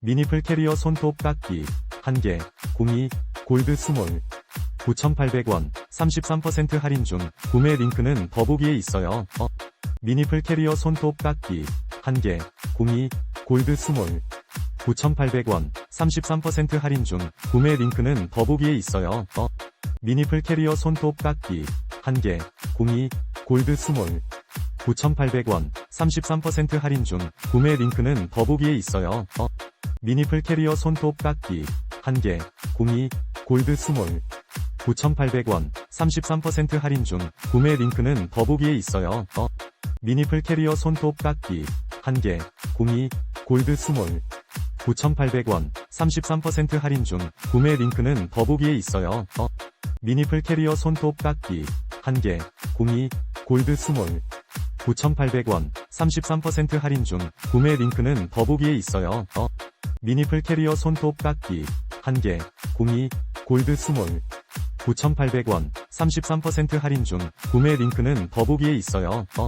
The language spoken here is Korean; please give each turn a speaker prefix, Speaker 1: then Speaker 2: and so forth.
Speaker 1: 미니플 캐리어 손톱 깎기 1개 02 골드 스몰 9,800원 33% 할인 중 구매 링크는 더보기에 있어요. 어. 미니플 캐리어 손톱 깎기 1개 02 골드 스몰 9,800원 33% 할인 중 구매 링크는 더보기에 있어요. 어. 미니플 캐리어 손톱 깎기 1개 02 골드 스몰 9,800원 33% 할인 중 구매 링크는 더보기에 있어요. 어. 미니플 캐리어 손톱 깎기 1개 02 골드 스몰 9,800원 33% 할인 중 구매 링크는 더보기에 있어요. 어. 미니플 캐리어 손톱 깎기 1개 02 골드 스몰 9,800원 33% 할인 중 구매 링크는 더보기에 있어요. 어. 미니플 캐리어 손톱 깎기 1개 02 골드 스몰 9,800원 33% 할인 중 구매 링크는 더보기에 있어요. 어. 미니플 캐리어 손톱 깎기 1개 02 골드 스몰 9,800원 33% 할인 중 구매 링크는 더보기에 있어요. 어.